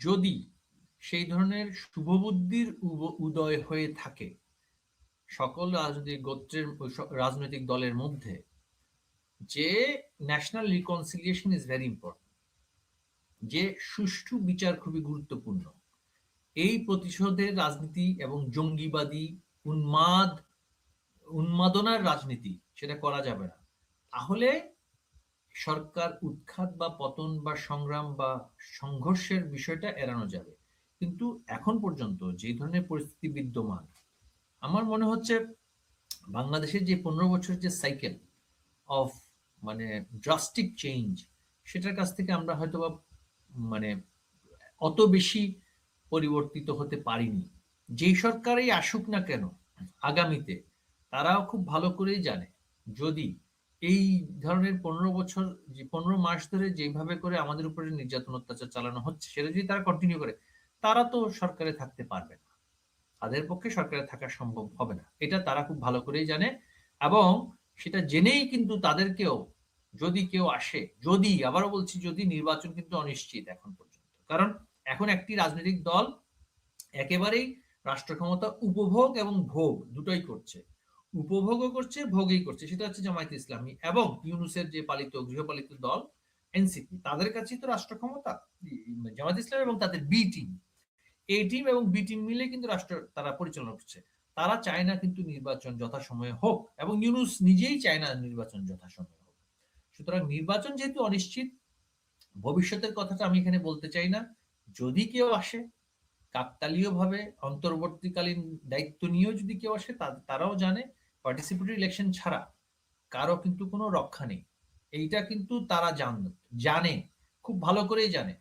যদি সেই ধরনের শুভবুদ্ধির উদয় হয়ে থাকে, সকল রাজনৈতিক গোত্রের রাজনৈতিক দলের মধ্যে, যে national reconciliation is very important যে সুষ্ঠু বিচার খুবই গুরুত্বপূর্ণ। এই প্রতিশোধের রাজনীতি এবং জঙ্গিবাদী উন্মাদ, উন্মাদনার রাজনীতি, সেটা করা যাবে না। তাহলে সরকার উৎখাত বা পতন বা সংগ্রাম বা সংঘর্ষের বিষয়টা এড়ানো যাবে। কিন্তু এখন পর্যন্ত যে ধরনের পরিস্থিতি বিদ্যমান, আমার মনে হচ্ছে বাংলাদেশের যে পনেরো বছর যে সাইকেল অফ মানে ড্রাস্টিক চেঞ্জ সেটার কাছ থেকে আমরা হয়তো বা মানে অত বেশি পরিবর্তিত হতে পারিনি। যেই সরকারই আসুক না কেন, আগামীতে তারাও খুব ভালো করেই জানে, যদি এই ধরনের পনেরো বছর পনেরো মাস ধরে যেভাবে করে আমাদের উপরে নির্যাতন, অত্যাচার চালানো হচ্ছে, সেটা যদি তারা কন্টিনিউ করে, তারা তো সরকারে থাকতে পারবে না। তাদের পক্ষে সরকারে থাকা সম্ভব হবে না। এটা তারা খুব ভালো করেই জানে এবং সেটা জেনেই কিন্তু তাদেরকেও যদি কেউ আসে, যদি, আবারও বলছি যদি, নির্বাচন কিন্তু অনিশ্চিত এখন পর্যন্ত। কারণ এখন একটি রাজনৈতিক দল একেবারেই রাষ্ট্র ক্ষমতা উপভোগ এবং ভোগ দুটোই করছে। উপভোগও করছে, ভোগই করছে। সেটা হচ্ছে জামায়াত ইসলামী এবং ইউনুসের যে পালিত, গৃহপালিত দল, এনসিপি। তাদের কাছেই তো রাষ্ট্র ক্ষমতা জামায়াত ইসলাম এবং তাদের বি টিম। এ টিম এবং বি টিম মিলে কিন্তু রাষ্ট্র, তারা পরিচালনা করছে। তারা চায় না কিন্তু নির্বাচন যথাসময়ে হোক এবং ইউনুস নিজেই চায় না নির্বাচন যথাসময়ে হোক। সুতরাং নির্বাচন যেহেতু অনিশ্চিত, ভবিষ্যতের কথাটা আমি এখানে বলতে চাই না। যদি কেউ আসে কাকতালীয় ভাবে অন্তর্বর্তীকালীন দায়িত্ব নিয়েও যদি কেউ আসে তারাও জানে পার্টিসিপেটরি ইলেকশন ছাড়া কারও কিন্তু কোনো রক্ষা নেই। এইটা কিন্তু তারা জান, জানে, খুব ভালো করেই জানে।